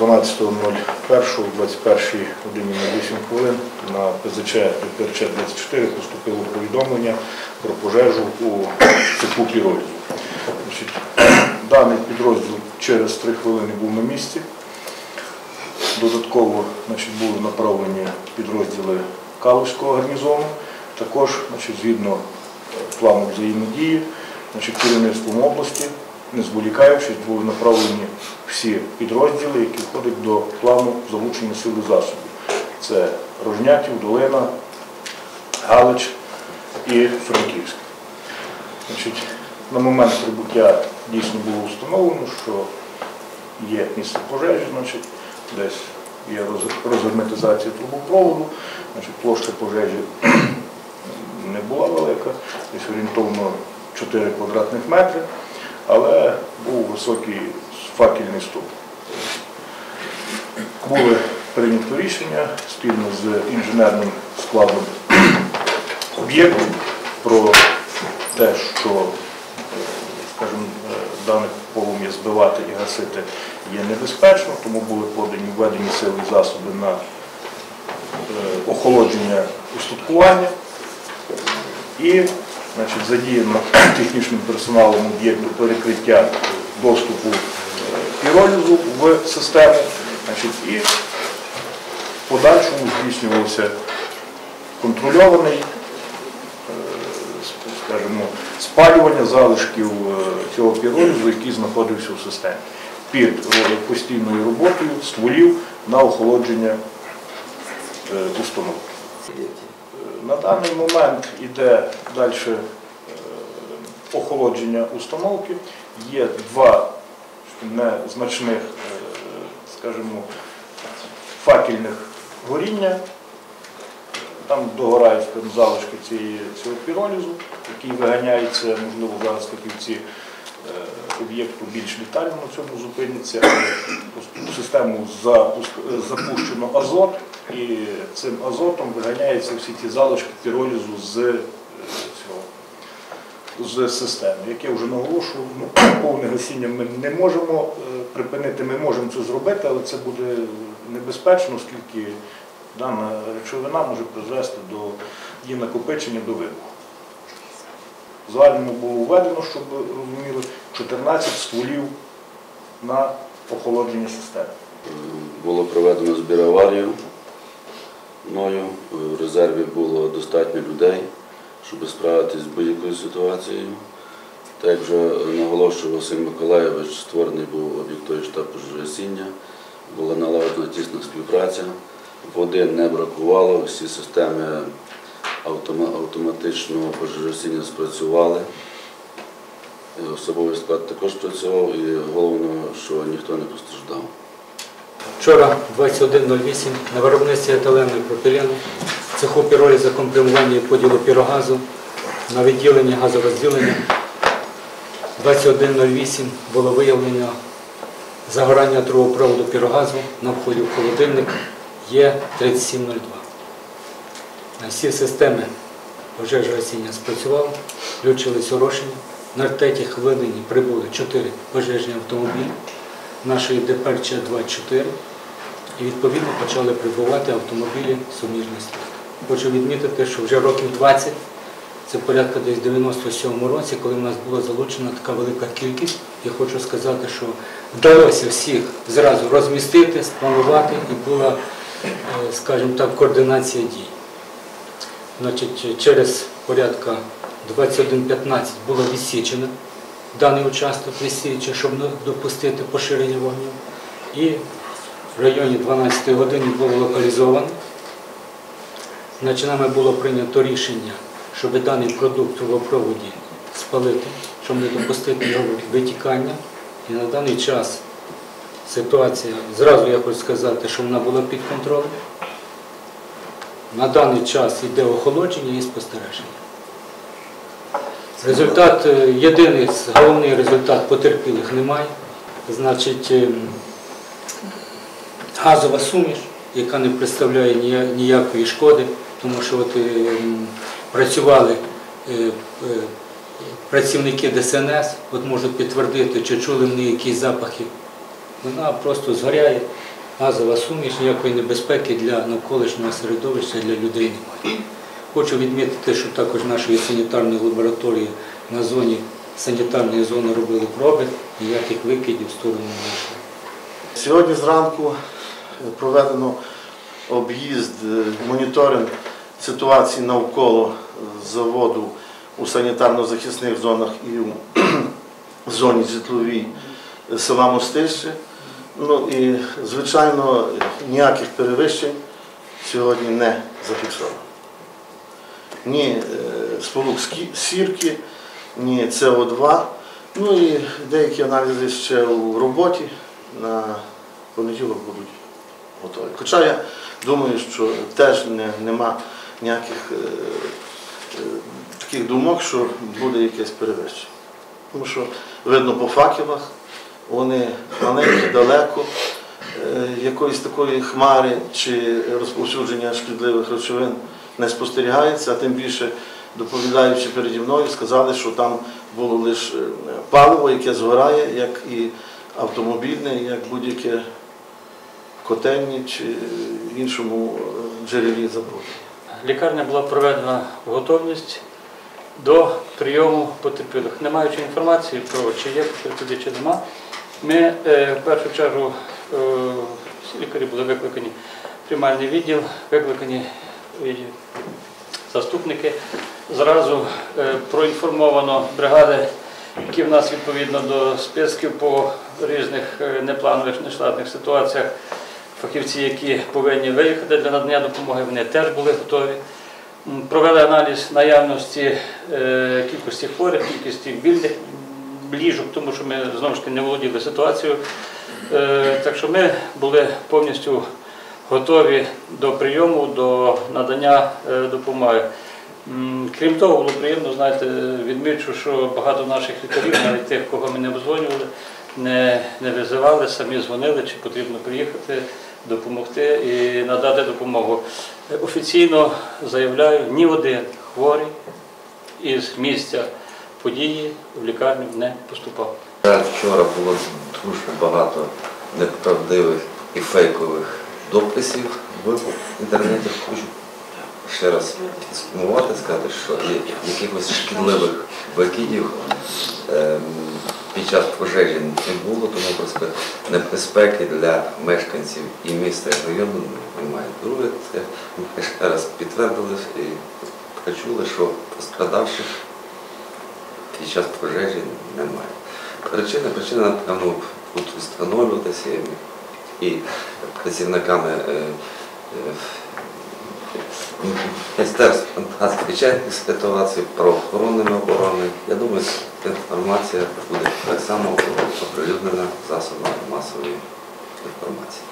12.01 21 годині на 8 хвилин на ПЗЧ ПРЧ 24 поступило повідомлення про пожежу у піролізу. Даний підрозділ через 3 хвилини був на місці. Додатково значить, були направлені підрозділи Калузького гарнізону. Також значить, згідно плану взаємодії, значить, керівництвом області, не зволікаючись, були направлені всі підрозділи, які входять до плану залучення сил і засобів. Це Рожнятів, Долина, Галич і Франківськ. На момент прибуття дійсно було встановлено, що є місце пожежі, значить, десь є роз- розгерметизація трубопроводу, значить, площа пожежі не була велика, десь орієнтовно 4 квадратних метри, але був високий факельний стовп. Були прийнято рішення спільно з інженерним складом об'єкту про те, що е, дане полум'я збивати і гасити є небезпечно, тому були подані введені сили засоби на е, охолодження устаткування і значить, задіяно технічним персоналом об'єкту перекриття доступу е, піролізу в систему. Значить, і в подальшому здійснювався контрольований е, скажімо, спалювання залишків е, цього піролізу, який знаходився в системі, під постійною роботою стволів на охолодження установки. Е, На даний момент йде далі охолодження установки. Є два незначних, е, скажімо, факельних горіння. Там догорають залишки цього піролізу, який виганяється, можливо, зараз фахівці е, об'єкту більш детально на цьому зупиняться. систему е, запущено азот, і цим азотом виганяються всі ті залишки піролізу з е, цього з системи. Як я вже наголошую, ну, повне гасіння ми не можемо е, припинити, ми можемо це зробити, але це буде небезпечно, оскільки дана речовина може призвести до її накопичення до вибуху. Загальному було введено, щоб розуміли, 14 стволів на охолодження системи. Було проведено збір аварію мною. В резерві було достатньо людей, щоб справитися з будь-якою ситуацією. Так як вже наголошував Василь Миколаєвич, створений був об'єктовий штаб пожежогасіння, була налагоджена тісна співпраця. Води не бракувало, всі системи автоматичного пожежогасіння спрацювали. Особовий склад також працював і головне, що ніхто не постраждав. Вчора 21.08 на виробництві етилену пропілену, в цеху піроліза компримування і поділу пірогазу на відділенні газорозділення 21.08 було виявлено загорання трубопроводу пірогазу на вході в холодильник Є3702. Всі системи пожежогасіння спрацювали, включились орошення. На третій хвилині прибули 4 пожежні автомобілі нашої ДПРЧ 24 і відповідно почали прибувати автомобілі суміжності. Хочу відмітити, що вже років 20, це порядка десь 97 році, коли в нас була залучена така велика кількість. Я хочу сказати, що вдалося всіх зразу розмістити, спланувати і була, е, скажімо так, координація дій. Значить, через порядка 21.15 було відсічено даний участок відсічено, щоб не допустити поширення вогню. І в районі 12 години було локалізовано. Значить, нами було прийнято рішення, щоб даний продукт в трубопроводі спалити, щоб не допустити його витікання. І на даний час ситуація, зразу я хочу сказати, що вона була під контролем. На даний час йде охолодження і спостереження. Результат, е, єдиний головний результат потерпілих немає. Значить, ем, газова суміш, яка не представляє ніякої шкоди, тому що от, працювали е, е, працівники ДСНС, от можуть підтвердити, чи чули вони якісь запахи. Вона просто згоряє газова суміш, ніякої небезпеки для навколишнього середовища для людей немає. Хочу відмітити, що також нашої санітарної лабораторії на зоні санітарної зони робили проби, ніяких викидів в сторону не йшло. Сьогодні зранку е, проведено об'їзд, е, моніторинг ситуації навколо заводу у санітарно-захисних зонах і у зоні житловій е, села Мостище. Ну і, звичайно, ніяких перевищень сьогодні не зафіксовано. Ні е, сполук сірки, ні СО2. Ну і деякі аналізи ще у роботі на понеділок будуть готові. Хоча я думаю, що теж не, нема ніяких е, е, таких думок, що буде якесь перевищення. Тому що видно по факелах, вони маленькі, далеко, е, якоїсь такої хмари чи розповсюдження шкідливих речовин не спостерігається, а тим більше доповідаючи переді мною, сказали, що там було лише е, паливо, яке згорає, як і автомобільне, як будь-яке котельні чи іншому е, джерелі забруднення. Лікарня була проведена в готовність до прийому потерпілих. Не маючи інформації про чи є потерпілі, чи нема, ми е, в першу чергу всі лікарі були викликані в приймальний відділ, викликані заступники. Зразу е, проінформовано бригади, які в нас відповідно до списків по різних е, непланових, нештатних ситуаціях. Фахівці, які повинні виїхати для надання допомоги, вони теж були готові. Провели аналіз наявності е, кількості хворих, кількості вільних ліжок, тому що ми знову ж таки не володіли ситуацією. Так що ми були повністю готові до прийому, до надання е, допомоги. Крім того, було приємно, знаєте, відмічу, що багато наших лікарів, навіть тих, кого ми не обдзвонювали, не, не визивали, самі дзвонили, чи потрібно приїхати, допомогти і надати допомогу. Е, Офіційно заявляю, ні один хворий із місця події в лікарню не поступав. вчора було дуже багато неправдивих і фейкових дописів в інтернеті. Хочу ще раз підсумувати, сказати, що якихось шкідливих викидів ем, під час пожежі не було, тому просто небезпеки для мешканців і міста і району немає. Друге, це ми ще раз підтвердили і почули, що пострадавших під час пожежі немає. Причина, причина, напевно, тут встановлюватися і працівниками міністерств е, Міністерства надзвичайних ситуацій, правоохоронними оборони. Я думаю, ця інформація буде так само оприлюднена засобами масової інформації.